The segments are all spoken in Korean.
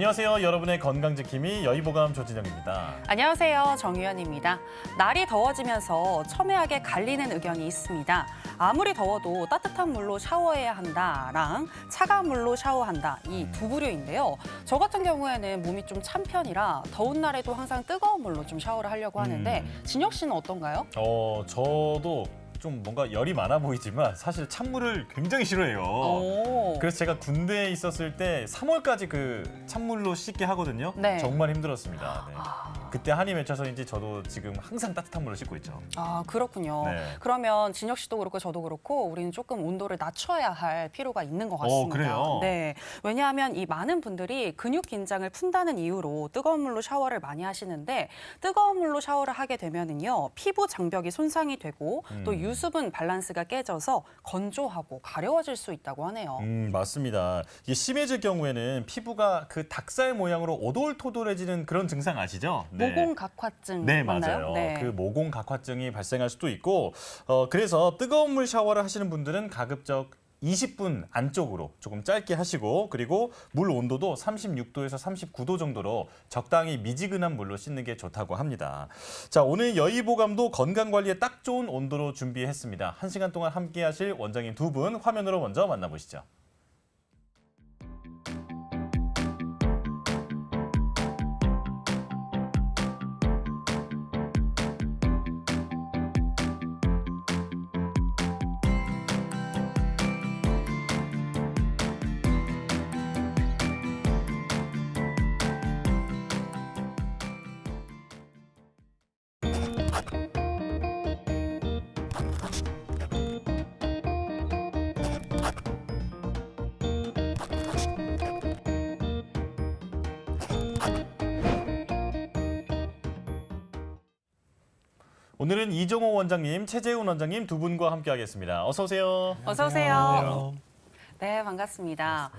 안녕하세요. 여러분의 건강지킴이 여의보감 조진영입니다. 안녕하세요. 정유현입니다. 날이 더워지면서 첨예하게 갈리는 의견이 있습니다. 아무리 더워도 따뜻한 물로 샤워해야 한다랑 차가운 물로 샤워한다 이 두 부류인데요. 저 같은 경우에는 몸이 좀 찬 편이라 더운 날에도 항상 뜨거운 물로 좀 샤워를 하려고 하는데 음. 진혁 씨는 어떤가요? 어, 저도 좀 뭔가 열이 많아 보이지만 사실 찬물을 굉장히 싫어해요. 오. 그래서 제가 군대에 있었을 때 3월까지 그 찬물로 씻게 하거든요. 네. 정말 힘들었습니다. 네. 아, 그때 한이 맺혀서인지 저도 지금 항상 따뜻한 물로 씻고 있죠. 아, 그렇군요. 네. 그러면 진혁 씨도 그렇고 저도 그렇고 우리는 조금 온도를 낮춰야 할 필요가 있는 것 같습니다. 어, 그래요? 네. 왜냐하면 이 많은 분들이 근육 긴장을 푼다는 이유로 뜨거운 물로 샤워를 많이 하시는데 뜨거운 물로 샤워를 하게 되면은요 피부 장벽이 손상이 되고 또 음. 유수분 밸런스가 깨져서 건조하고 가려워질 수 있다고 하네요. 음, 맞습니다. 이게 심해질 경우에는 피부가 그 닭살 모양으로 오돌토돌해지는 그런 증상 아시죠? 네. 모공각화증 네, 맞나요? 맞아요. 그 모공 각화증이 발생할 수도 있고, 어, 그래서 뜨거운 물 샤워를 하시는 분들은 가급적 20분 안쪽으로 조금 짧게 하시고 그리고 물 온도도 36도에서 39도 정도로 적당히 미지근한 물로 씻는 게 좋다고 합니다. 자, 오늘 여의보감도 건강 관리에 딱 좋은 온도로 준비했습니다. 한 시간 동안 함께 하실 원장님 두 분 화면으로 먼저 만나보시죠. 오늘은 이종호 원장님, 최재훈 원장님 두 분과 함께하겠습니다. 어서 오세요. 어서 오세요. 네, 반갑습니다.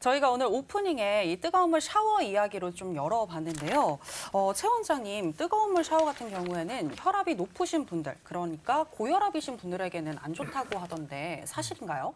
저희가 오늘 오프닝에 이 뜨거운 물 샤워 이야기로 좀 열어봤는데요. 어, 최 원장님, 뜨거운 물 샤워 같은 경우에는 혈압이 높으신 분들, 그러니까 고혈압이신 분들에게는 안 좋다고 하던데 사실인가요?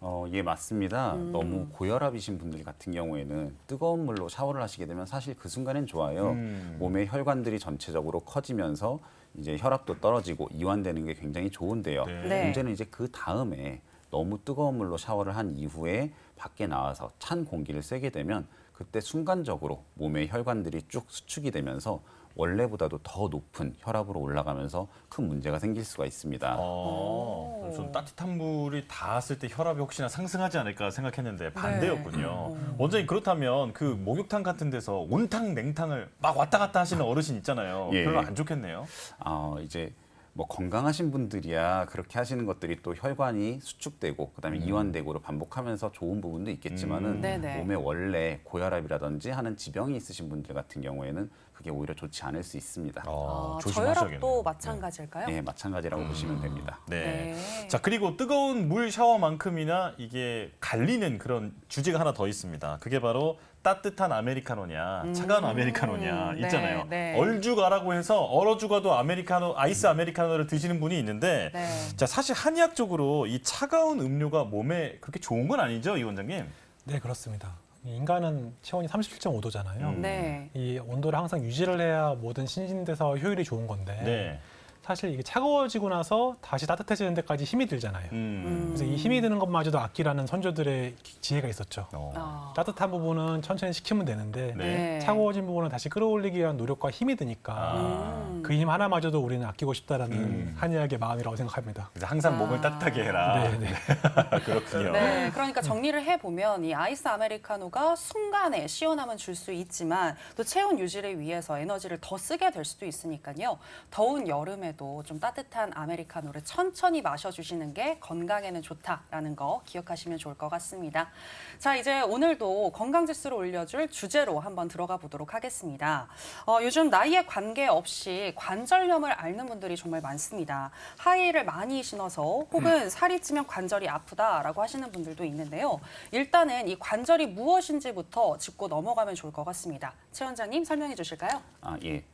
어, 예, 맞습니다. 음. 너무 고혈압이신 분들 같은 경우에는 뜨거운 물로 샤워를 하시게 되면 사실 그 순간엔 좋아요. 음. 몸의 혈관들이 전체적으로 커지면서 이제 혈압도 떨어지고 이완되는 게 굉장히 좋은데요. 네. 네. 문제는 이제 그 다음에 너무 뜨거운 물로 샤워를 한 이후에 밖에 나와서 찬 공기를 쐬게 되면 그때 순간적으로 몸의 혈관들이 쭉 수축이 되면서 원래보다도 더 높은 혈압으로 올라가면서 큰 문제가 생길 수가 있습니다. 어, 오. 전 따뜻한 물이 닿았을 때 혈압이 혹시나 상승하지 않을까 생각했는데 반대였군요. 네. 원장님 그렇다면 그 목욕탕 같은 데서 온탕 냉탕을 막 왔다 갔다 하시는 어르신 있잖아요. 예. 별로 안 좋겠네요. 아, 이제 뭐 건강하신 분들이야 그렇게 하시는 것들이 또 혈관이 수축되고 그다음에 이완되고로 반복하면서 좋은 부분도 있겠지만은 음. 몸에 원래 고혈압이라든지 하는 지병이 있으신 분들 같은 경우에는 그게 오히려 좋지 않을 수 있습니다. 어, 아, 조심하셔야겠네요. 저혈압도 마찬가지일까요? 네, 마찬가지라고 보시면 됩니다. 네. 네. 자 그리고 뜨거운 물 샤워만큼이나 이게 갈리는 그런 주제가 하나 더 있습니다. 그게 바로 따뜻한 아메리카노냐, 차가운 음. 아메리카노냐 네, 있잖아요. 네. 얼죽아라고 해서 얼어 죽어도 아메리카노, 아이스 아메리카노를 드시는 분이 있는데, 네. 자 사실 한의학적으로 이 차가운 음료가 몸에 그렇게 좋은 건 아니죠, 이 원장님? 네, 그렇습니다. 인간은 체온이 37.5도잖아요. 음. 네. 이 온도를 항상 유지를 해야 모든 신진대사와 효율이 좋은 건데 네. 사실 이게 차가워지고 나서 다시 따뜻해지는 데까지 힘이 들잖아요. 음. 그래서 이 힘이 드는 것마저도 아끼라는 선조들의 기- 지혜가 있었죠. 어. 아. 따뜻한 부분은 천천히 식히면 되는데 네. 차가워진 부분은 다시 끌어올리기 위한 노력과 힘이 드니까 아. 음. 그힘 하나마저도 우리는 아끼고 싶다라는 음. 한의학의 마음이라고 생각합니다. 그래서 항상 몸을 아. 따뜻하게 해라. 네, 네. 그렇군요. 네, 그러니까 정리를 해보면 이 아이스 아메리카노가 순간에 시원함은 줄 수 있지만 또 체온 유지를 위해서 에너지를 더 쓰게 될 수도 있으니까요. 더운 여름에 도 좀 따뜻한 아메리카노를 천천히 마셔주시는 게 건강에는 좋다라는 거 기억하시면 좋을 것 같습니다. 자, 이제 오늘도 건강 지수를 올려줄 주제로 한번 들어가 보도록 하겠습니다. 어, 요즘 나이에 관계없이 관절염을 앓는 분들이 정말 많습니다. 하이힐을 많이 신어서 혹은 살이 찌면 관절이 아프다라고 하시는 분들도 있는데요. 일단은 이 관절이 무엇인지부터 짚고 넘어가면 좋을 것 같습니다. 최 원장님 설명해 주실까요? 아, 예.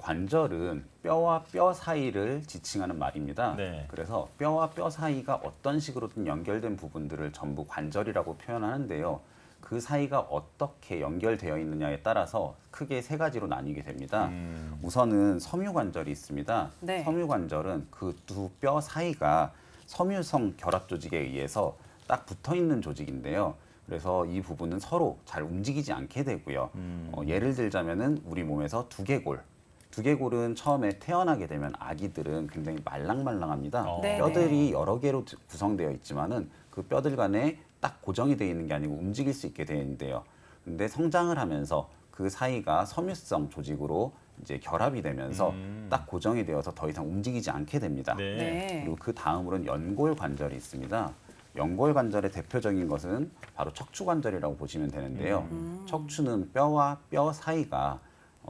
관절은 뼈와 뼈 사이를 지칭하는 말입니다. 네. 그래서 뼈와 뼈 사이가 어떤 식으로든 연결된 부분들을 전부 관절이라고 표현하는데요. 그그 사이가 어떻게 연결되어 있느냐에 따라서 크게 세 가지로 나뉘게 됩니다. 음. 우선은 섬유관절이 있습니다. 네. 섬유관절은 그 두 뼈 사이가 섬유성 결합 조직에 의해서 딱 붙어 있는 조직인데요. 그래서 이 부분은 서로 잘 움직이지 않게 되고요. 음. 어, 예를 들자면은 우리 몸에서 두개골. 두개골은 처음에 태어나게 되면 아기들은 굉장히 말랑말랑합니다. 어. 네. 뼈들이 여러 개로 두- 구성되어 있지만은 그 뼈들 간에 딱 고정이 되어 있는 게 아니고 움직일 수 있게 되어 있는데요. 근데 성장을 하면서 그 사이가 섬유성 조직으로 이제 결합이 되면서 음. 딱 고정이 되어서 더 이상 움직이지 않게 됩니다. 네. 네. 그리고 그 다음으로는 연골 관절이 있습니다. 연골 관절의 대표적인 것은 바로 척추 관절이라고 보시면 되는데요. 음. 척추는 뼈와 뼈 사이가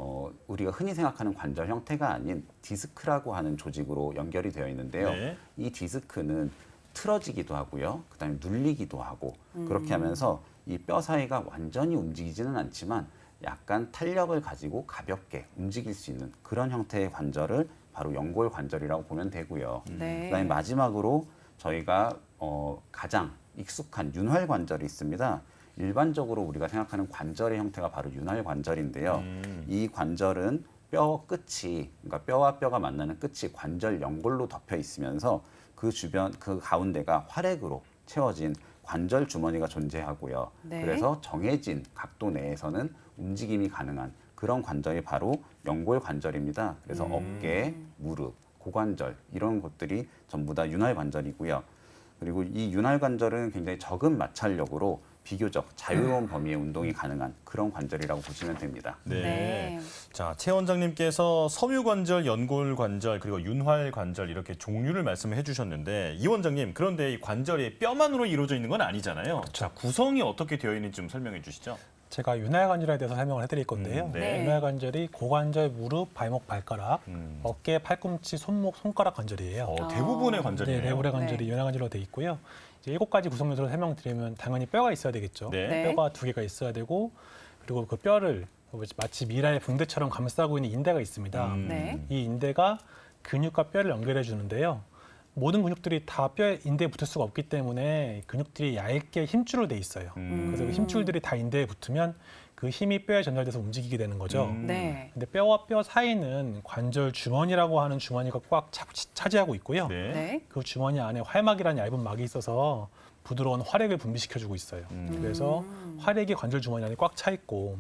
어, 우리가 흔히 생각하는 관절 형태가 아닌 디스크라고 하는 조직으로 연결이 되어 있는데요. 네. 이 디스크는 틀어지기도 하고요. 그다음에 눌리기도 하고 음. 그렇게 하면서 이 뼈 사이가 완전히 움직이지는 않지만 약간 탄력을 가지고 가볍게 움직일 수 있는 그런 형태의 관절을 바로 연골 관절이라고 보면 되고요. 네. 그다음에 마지막으로 저희가 어, 가장 익숙한 윤활 관절이 있습니다. 일반적으로 우리가 생각하는 관절의 형태가 바로 윤활 관절인데요. 음. 이 관절은 뼈 끝이 그러니까 뼈와 뼈가 만나는 끝이 관절 연골로 덮여 있으면서 그 주변 그 가운데가 활액으로 채워진 관절 주머니가 존재하고요. 네. 그래서 정해진 각도 내에서는 움직임이 가능한 그런 관절이 바로 연골 관절입니다. 그래서 음. 어깨, 무릎, 고관절 이런 것들이 전부 다 윤활 관절이고요. 그리고 이 윤활 관절은 굉장히 적은 마찰력으로 비교적 자유로운 범위의 운동이 가능한 그런 관절이라고 보시면 됩니다. 네. 네. 자, 최 원장님께서 섬유관절, 연골관절 그리고 윤활관절 이렇게 종류를 말씀해 주셨는데 이 원장님 그런데 이 관절이 뼈만으로 이루어져 있는 건 아니잖아요. 자, 구성이 어떻게 되어 있는지 좀 설명해 주시죠. 제가 윤활 관절에 대해서 설명을 해드릴 건데요. 음, 네. 윤활 관절이 고관절, 무릎, 발목, 발가락, 음. 어깨, 팔꿈치, 손목, 손가락 관절이에요. 어, 아. 대부분의 관절이네요. 네, 내부의 관절이 네. 윤활 관절로 돼 있고요. 이제 일곱 가지 구성 요소를 설명드리면 당연히 뼈가 있어야 되겠죠. 네. 네. 뼈가 두 개가 있어야 되고 그리고 그 뼈를 마치 미라의 붕대처럼 감싸고 있는 인대가 있습니다. 음. 네. 이 인대가 근육과 뼈를 연결해 주는데요. 모든 근육들이 다뼈 인대에 붙을 수가 없기 때문에 근육들이 얇게 힘줄로 돼 있어요. 음. 그래서 그 힘줄들이 다 인대에 붙으면 그 힘이 뼈에 전달돼서 움직이게 되는 거죠. 음. 네. 근데 뼈와 뼈 사이는 관절 주머니라고 하는 주머니가 꽉 차, 차지하고 있고요. 네. 네. 그 주머니 안에 활막이라는 얇은 막이 있어서 부드러운 활액을 분비시켜주고 있어요. 음. 그래서 활액이 관절 주머니 안에 꽉 차 있고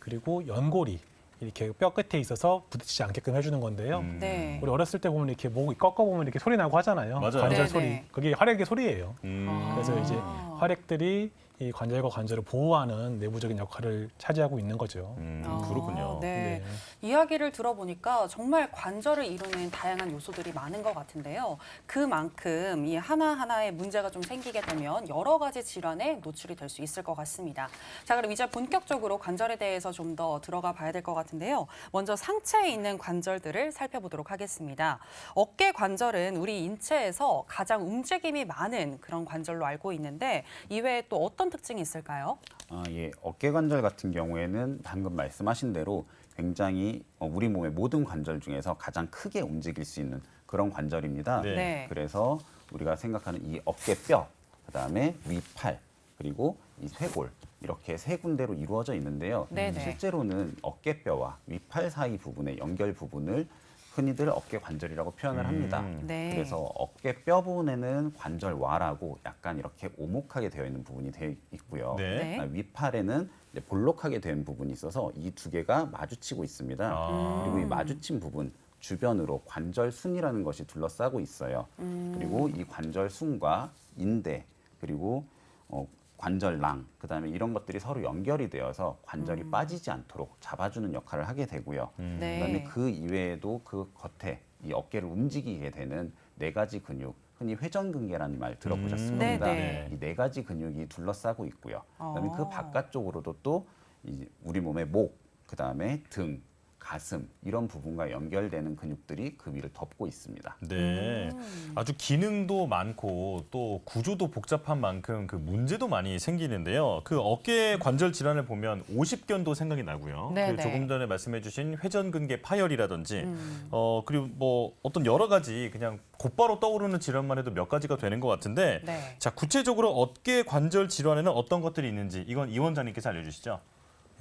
그리고 연골이 이렇게 뼈 끝에 있어서 부딪히지 않게끔 해주는 건데요. 음. 네. 우리 어렸을 때 보면 이렇게 목 꺾어 보면 이렇게 소리 나고 하잖아요. 맞아요. 관절 네네. 소리. 그게 활액의 소리예요. 음. 그래서 이제 아. 활액들이 이 관절과 관절을 보호하는 내부적인 역할을 차지하고 있는 거죠. 음, 아, 그렇군요. 네. 이야기를 들어보니까 정말 관절을 이루는 다양한 요소들이 많은 것 같은데요. 그만큼 이 하나하나의 문제가 좀 생기게 되면 여러 가지 질환에 노출이 될 수 있을 것 같습니다. 자, 그럼 이제 본격적으로 관절에 대해서 좀 더 들어가 봐야 될 것 같은데요. 먼저 상체에 있는 관절들을 살펴보도록 하겠습니다. 어깨 관절은 우리 인체에서 가장 움직임이 많은 그런 관절로 알고 있는데 이외에 또 어떤 특징이 있을까요? 아, 예. 어깨 관절 같은 경우에는 방금 말씀하신 대로 굉장히 어, 우리 몸의 모든 관절 중에서 가장 크게 움직일 수 있는 그런 관절입니다. 네. 네. 그래서 우리가 생각하는 이 어깨뼈, 그다음에 위팔, 그리고 이 쇄골 이렇게 세 군데로 이루어져 있는데요. 네네. 실제로는 어깨뼈와 위팔 사이 부분의 연결 부분을 흔히들 어깨 관절이라고 표현을 합니다. 음. 네. 그래서 어깨 뼈 부분에는 관절와라고 약간 이렇게 오목하게 되어 있는 부분이 되어 있고요. 네. 네. 아, 위팔에는 이제 볼록하게 된 부분이 있어서 이 두 개가 마주치고 있습니다. 아. 그리고 이 마주친 부분 주변으로 관절순이라는 것이 둘러싸고 있어요. 그리고 이 관절순과 인대 그리고 어, 관절낭 그다음에 이런 것들이 서로 연결이 되어서 관절이 빠지지 않도록 잡아주는 역할을 하게 되고요. 음. 네. 그다음에 그 이외에도 그 겉에 이 어깨를 움직이게 되는 네 가지 근육 흔히 회전근개라는 말 들어보셨습니다. 네, 네. 이네 가지 근육이 둘러싸고 있고요. 그다음에 어. 그 바깥쪽으로도 또 이 우리 몸의 목, 그다음에 등, 가슴 이런 부분과 연결되는 근육들이 그 위를 덮고 있습니다. 네. 아주 기능도 많고 또 구조도 복잡한 만큼 그 문제도 많이 생기는데요. 그 어깨 관절 질환을 보면 오십견도 생각이 나고요. 네, 그리고 네. 조금 전에 말씀해 주신 회전근개 파열이라든지 음. 어 그리고 뭐 어떤 여러 가지 그냥 곧바로 떠오르는 질환만 해도 몇 가지가 되는 것 같은데 네. 자, 구체적으로 어깨 관절 질환에는 어떤 것들이 있는지 이건 이 원장님께서 알려 주시죠.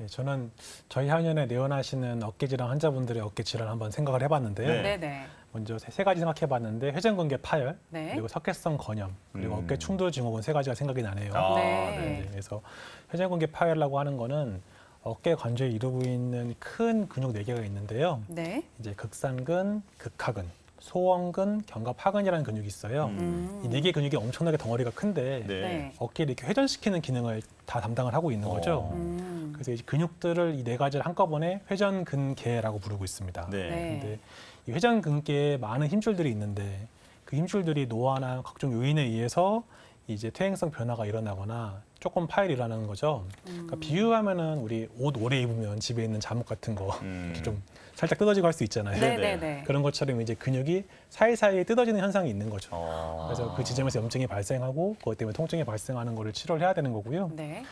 예, 저는 저희 학년에 내원하시는 어깨 질환 환자분들의 어깨 질환 한번 생각을 해봤는데요. 네. 네, 네. 먼저 세, 세 가지 생각해봤는데 회전근개 파열, 네. 그리고 석회성 건염, 그리고 음. 어깨 충돌 증후군 세 가지가 생각이 나네요. 아, 네. 네, 그래서 회전근개 파열이라고 하는 거는 어깨 관절에 이루고 있는 큰 근육 네 개가 있는데요. 네. 이제 극상근, 극하근, 소원근, 견갑하근이라는 근육이 있어요. 음. 이네 개 근육이 엄청나게 덩어리가 큰데 네. 네. 어깨를 이렇게 회전시키는 기능을 다 담당을 하고 있는 거죠. 어. 음. 그래서 이 근육들을 이 네 가지를 한꺼번에 회전근개라고 부르고 있습니다. 네. 네. 근데 이 회전근개에 많은 힘줄들이 있는데 그 힘줄들이 노화나 각종 요인에 의해서 이제 퇴행성 변화가 일어나거나 조금 파열이 일어나는 거죠. 그러니까 비유하면은 우리 옷 오래 입으면 집에 있는 잠옷 같은 거 음. 이렇게 좀 살짝 뜯어지고 할 수 있잖아요. 네, 네. 네, 네. 그런 것처럼 이제 근육이 사이사이에 뜯어지는 현상이 있는 거죠. 어. 그래서 그 지점에서 염증이 발생하고 그것 때문에 통증이 발생하는 거를 치료를 해야 되는 거고요. 네.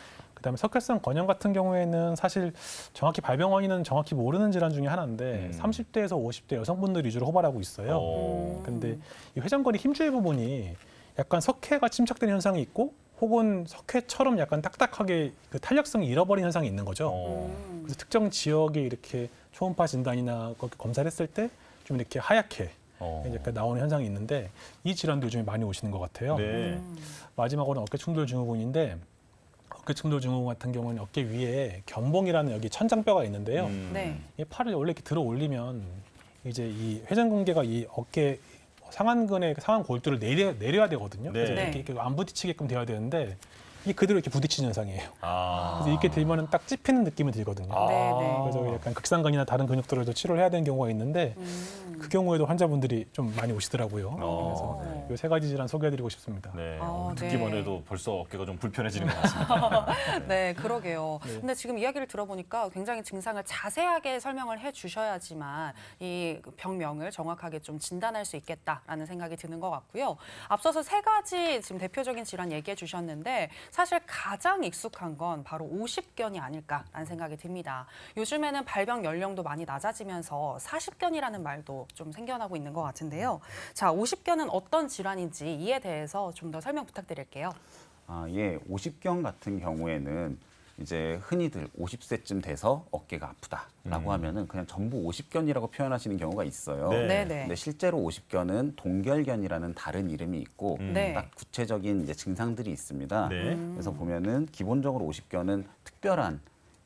그다음에 석회성 건염 같은 경우에는 사실 정확히 발병 원인은 정확히 모르는 질환 중에 하나인데 음. 30대에서 50대 여성분들 위주로 호발하고 있어요. 어. 음. 근데 이 회전거리 힘줄 부분이 약간 석회가 침착되는 현상이 있고 혹은 석회처럼 약간 딱딱하게 그 탄력성이 잃어버린 현상이 있는 거죠. 어. 음. 그래서 특정 지역에 이렇게 초음파 진단이나 검사를 했을 때 좀 이렇게 하얗게 어. 이렇게 나오는 현상이 있는데 이 질환도 요즘에 많이 오시는 것 같아요. 네. 음. 마지막으로는 어깨 충돌 증후군인데 어깨 충돌 증후군 같은 경우는 어깨 위에 견봉이라는 여기 천장뼈가 있는데요. 음. 네. 이 팔을 원래 이렇게 들어 올리면 이제 이 회전근개가 이 어깨 상완근의 상완 골두를 내려 내려야 되거든요. 네. 그래서 네. 이렇게, 이렇게 안 부딪히게끔 되어야 되는데 이게 그대로 이렇게 부딪히는 현상이에요. 아. 그래서 이렇게 들면은 딱 찝히는 느낌이 들거든요. 아. 네, 네. 그래서 약간 극상근이나 다른 근육들도 치료를 해야 되는 경우가 있는데 음. 그 경우에도 환자분들이 좀 많이 오시더라고요. 어. 그래서 네. 이세 가지 질환 소개해드리고 싶습니다. 네. 아, 듣기만 네. 해도 벌써 어깨가 좀 불편해지는 것 같습니다. 네, 그러게요. 네. 근데 지금 이야기를 들어보니까 굉장히 증상을 자세하게 설명을 해 주셔야지만 이 병명을 정확하게 좀 진단할 수 있겠다라는 생각이 드는 것 같고요. 앞서서 세 가지 지금 대표적인 질환 얘기해 주셨는데 사실 가장 익숙한 건 바로 50견이 아닐까라는 생각이 듭니다. 요즘에는 발병 연령도 많이 낮아지면서 40견이라는 말도 좀 생겨나고 있는 것 같은데요. 자, 50견은 어떤 질환인지 이에 대해서 좀 더 설명 부탁드릴게요. 아, 예, 50견 같은 경우에는 이제 흔히들 50세쯤 돼서 어깨가 아프다라고 하면은 그냥 전부 50견이라고 표현하시는 경우가 있어요. 네. 네, 네. 근데 실제로 50견은 동결견이라는 다른 이름이 있고 음. 네. 딱 구체적인 이제 증상들이 있습니다. 네. 그래서 보면은 기본적으로 50견은 특별한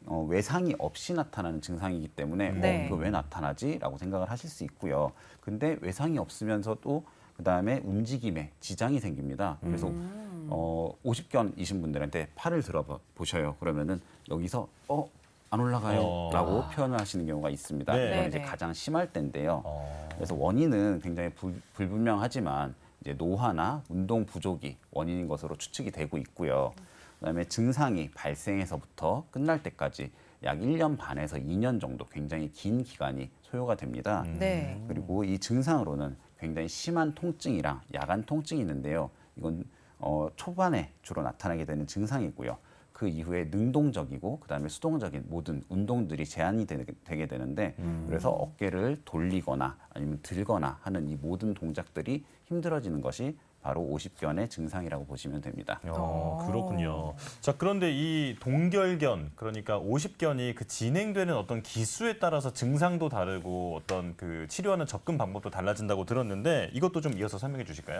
어, 외상이 없이 나타나는 증상이기 때문에 네. 어, 이거 왜 나타나지?라고 생각을 하실 수 있고요. 근데 외상이 없으면서도 그 다음에 움직임에 지장이 생깁니다. 그래서 음. 어, 50견이신 분들한테 팔을 들어 보셔요. 그러면은 여기서 어, 안 올라가요라고 어. 표현을 하시는 경우가 있습니다. 네. 이건 이제 네, 네. 가장 심할 때인데요. 어. 그래서 원인은 굉장히 불, 불분명하지만 이제 노화나 운동 부족이 원인인 것으로 추측이 되고 있고요. 그다음에 증상이 발생해서부터 끝날 때까지 약 1년 반에서 2년 정도 굉장히 긴 기간이 소요가 됩니다. 음. 네. 그리고 이 증상으로는 굉장히 심한 통증이랑 야간 통증이 있는데요. 이건 어, 초반에 주로 나타나게 되는 증상이고요. 그 이후에 능동적이고 그다음에 수동적인 모든 운동들이 제한이 되, 게 되는데 그래서 어깨를 돌리거나 아니면 들거나 하는 이 모든 동작들이 힘들어지는 것이 바로 50견의 증상이라고 보시면 됩니다. 어, 어. 그렇군요. 자, 그런데 이 동결견, 그러니까 50견이 그 진행되는 어떤 기수에 따라서 증상도 다르고 어떤 그 치료하는 접근 방법도 달라진다고 들었는데 이것도 좀 이어서 설명해 주실까요?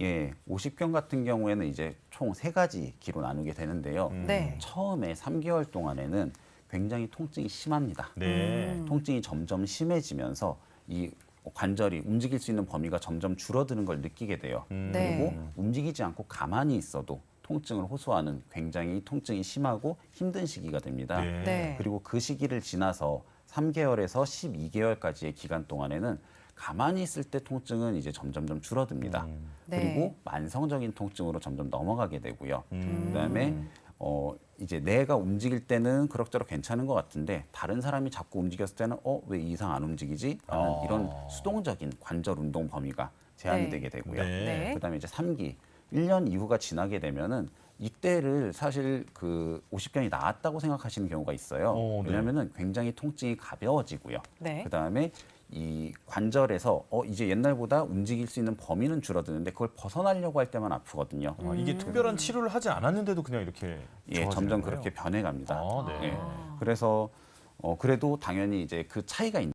예, 50견 같은 경우에는 이제 총 세 가지 기로 나누게 되는데요. 음. 네. 처음에 3개월 동안에는 굉장히 통증이 심합니다. 네. 음. 통증이 점점 심해지면서 이 관절이 움직일 수 있는 범위가 점점 줄어드는 걸 느끼게 돼요. 음. 네. 그리고 움직이지 않고 가만히 있어도 통증을 호소하는 굉장히 통증이 심하고 힘든 시기가 됩니다. 네. 네. 그리고 그 시기를 지나서 3개월에서 12개월까지의 기간 동안에는 가만히 있을 때 통증은 이제 점점점 줄어듭니다. 음. 네. 그리고 만성적인 통증으로 점점 넘어가게 되고요. 음. 그다음에 어, 이제 내가 움직일 때는 그럭저럭 괜찮은 것 같은데 다른 사람이 자꾸 움직였을 때는 어 왜 이상 안 움직이지? 라는 어. 이런 수동적인 관절 운동 범위가 제한이 네. 되게 되고요. 네. 네. 그다음에 이제 삼기 1년 이후가 지나게 되면은 이때를 사실 그 오십견이 나았다고 생각하시는 경우가 있어요. 어, 네. 왜냐하면은 굉장히 통증이 가벼워지고요. 네. 그다음에 이 관절에서 어 이제 옛날보다 움직일 수 있는 범위는 줄어드는데 그걸 벗어나려고 할 때만 아프거든요. 어, 이게 특별한 치료를 하지 않았는데도 그냥 이렇게 예, 점점 거예요? 그렇게 변해갑니다. 아, 네. 예. 그래서 어 그래도 당연히 이제 그 차이가 있.